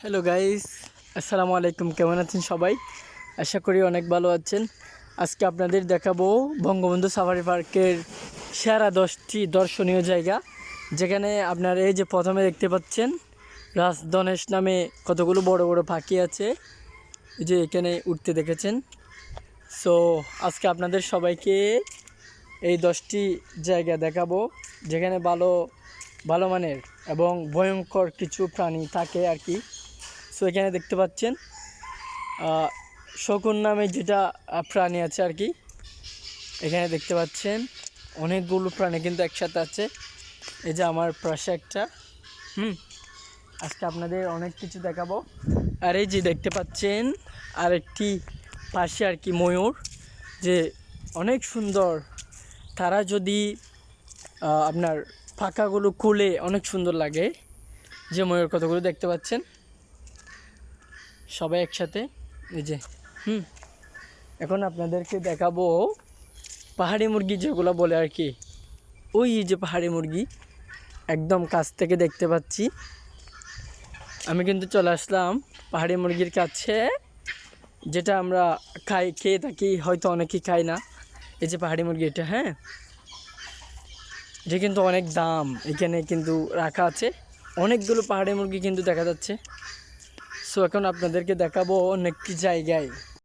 Hello guys আসসালামু আলাইকুম। কেমন আছেন সবাই? আশা করি অনেক ভালো আছেন। আজকে আপনাদের দেখাবো বঙ্গবন্ধু সাফারি পার্কের সেরা দশটি দর্শনীয় জায়গা, যেখানে আপনার এই যে প্রথমে দেখতে পাচ্ছেন রাজদনেশ নামে কতগুলো বড় বড় পাখি আছে যে এখানে উঠতে দেখেছেন। সো আজকে আপনাদের সবাইকে এই দশটি জায়গা দেখাবো, যেখানে ভালো ভালো মানের এবং ভয়ঙ্কর কিছু প্রাণী থাকে আর কি। সো এখানে দেখতে পাচ্ছেন শকুন নামে যেটা প্রাণী আছে আর কি। এখানে দেখতে পাচ্ছেন, অনেকগুলো প্রাণী কিন্তু একসাথে আছে। এই যে আমার পাশে একটা, হুম, আজকে আপনাদের অনেক কিছু দেখাবো। আর এই যে দেখতে পাচ্ছেন, আরেকটি পাশে আর কি ময়ূর, যে অনেক সুন্দর। তারা যদি আপনার ফাঁকাগুলো খুলে অনেক সুন্দর লাগে, যে ময়ূর কতগুলো দেখতে পাচ্ছেন। সবাই একসাথে? এই যে, হুম। এখন আপনাদেরকে দেখাবো পাহাড়ি মুরগি যেগুলো বলে আর কি। ওই যে পাহাড়ি মুরগি, একদম কাছ থেকে দেখতে পাচ্ছি। আমি কিন্তু চলে আসলাম পাহাড়ি মুরগির কাছে, যেটা আমরা খাই, খেয়ে থাকি, হয়তো অনেকেই খাই না। এই যে পাহাড়ি মুরগি এটা হ্যাঁ? এটা কিন্তু অনেক দাম, এখানে কিন্তু রাখা আছে। অনেকগুলো পাহাড়ি মুরগি কিন্তু দেখা যাচ্ছে। সো এখন আপনাদেরকে দেখাবো অনেকটি জায়গায়।